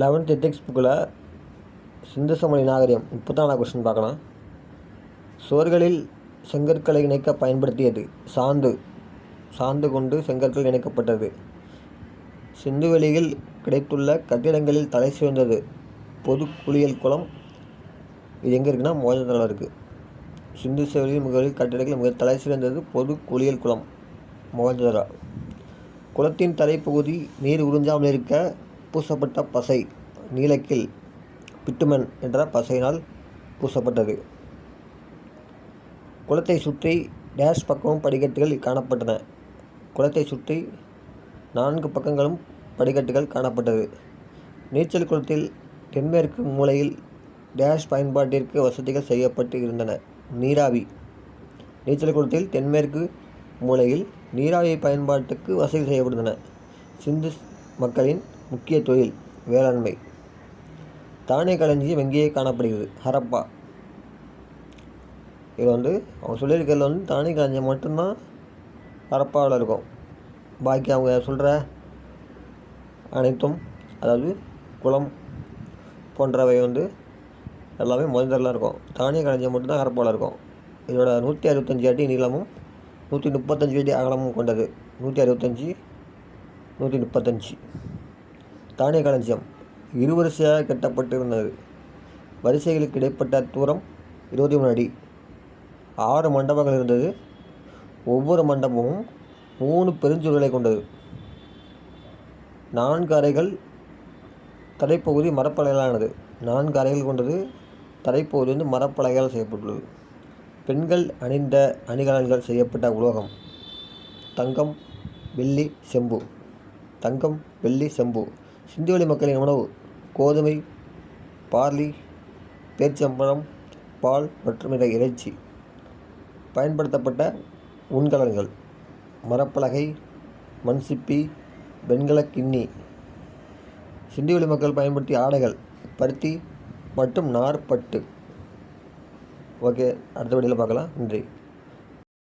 Eleventh ethics புக்கில் சிந்து சமணி நாகரிகம் முப்பத்தான கொஸ்டின் பார்க்கலாம். சுவர்களில் செங்கற்களை இணைக்க பயன்படுத்தியது சாந்து. சாந்து கொண்டு செங்கற்கள் இணைக்கப்பட்டது. சிந்துவெளியில் கிடைத்துள்ள கட்டிடங்களில் தலை சிறந்தது பொது குளியல் குளம். இது எங்கே இருக்குன்னா மோதத்தில் இருக்குது சிந்து செவிலியில் முகவரில் கட்டிடங்கள் மிக தலை சிறந்தது பொது குளியல் குளம் மோகஞ்சதரா குளத்தின் தலைப்பகுதி நீர் உறிஞ்சாமல் இருக்க பூசப்பட்ட பசை நீலக்கில் பிட்டுமன் என்ற பசையினால் பூசப்பட்டது. குளத்தை சுற்றி டேஷ் பக்கமும் படிக்கட்டுகள் காணப்பட்டன. குளத்தை சுற்றி நான்கு பக்கங்களும் படிக்கட்டுகள் காணப்பட்டது. நீச்சல் குளத்தில் தென்மேற்கு மூலையில் டேஷ் பயன்பாட்டிற்கு வசதிகள் செய்யப்பட்டு இருந்தன. நீராவி. நீச்சல் குளத்தில் தென்மேற்கு மூலையில் நீராவி பயன்பாட்டுக்கு வசதி செய்யப்படுந்தன சிந்து மக்களின் முக்கிய தொழில் வேளாண்மை. தானிய களஞ்சியம் எங்கேயே காணப்படுகிறது. ஹரப்பா. இதில் வந்து அவங்க சொல்லியிருக்கிறதுல வந்து தானே களஞ்சியம் மட்டும்தான் ஹரப்பாவில் இருக்கும். பாக்கி அவங்க சொல்கிற அனைத்தும் அதாவது குளம் போன்றவை வந்து எல்லாமே முதல்ல இருக்கும். தானிய களஞ்சியம் மட்டும்தான் ஹரப்பாவில் இருக்கும். இதோட நூற்றி அறுபத்தஞ்சி அடி நீளமும் நூற்றி முப்பத்தஞ்சு அடி அகலமும் கொண்டது. நூற்றி அறுபத்தஞ்சி நூற்றி முப்பத்தஞ்சு. தானிய களஞ்சியம் இரு வரிசையாக கட்டப்பட்டிருந்தது. வரிசைகளுக்கு இடைப்பட்ட தூரம் இருபத்தி மூணு அடி. ஆறு மண்டபங்கள் இருந்தது. ஒவ்வொரு மண்டபமும் மூணு பெருஞ்சுவர்களை கொண்டது. நான்கு அறைகள் தரைப்பகுதி மரப்பலகைகளானது. நான்கு அறைகள் கொண்டது தரைப்பகுதி வந்து மரப்பலகையால் செய்யப்பட்டுள்ளது. பெண்கள் அணிந்த அணிகலன்கள் செய்யப்பட்ட உலோகம். தங்கம் வெள்ளி செம்பு. தங்கம் வெள்ளி செம்பு. சிந்துவெளி மக்களின் உணவு கோதுமை பார்லி பேரிச்சம்பழம் பால் மற்றும் இதை இறைச்சி. பயன்படுத்தப்பட்ட உண்கலன்கள் மரப்பலகை மண் சிப்பி வெண்கல கிண்ணி. சிந்துவெளி மக்கள் பயன்படுத்திய ஆடைகள் பருத்தி மற்றும் நார்பட்டு ஓகே அடுத்த வீடியோவில் பார்க்கலாம். நன்றி.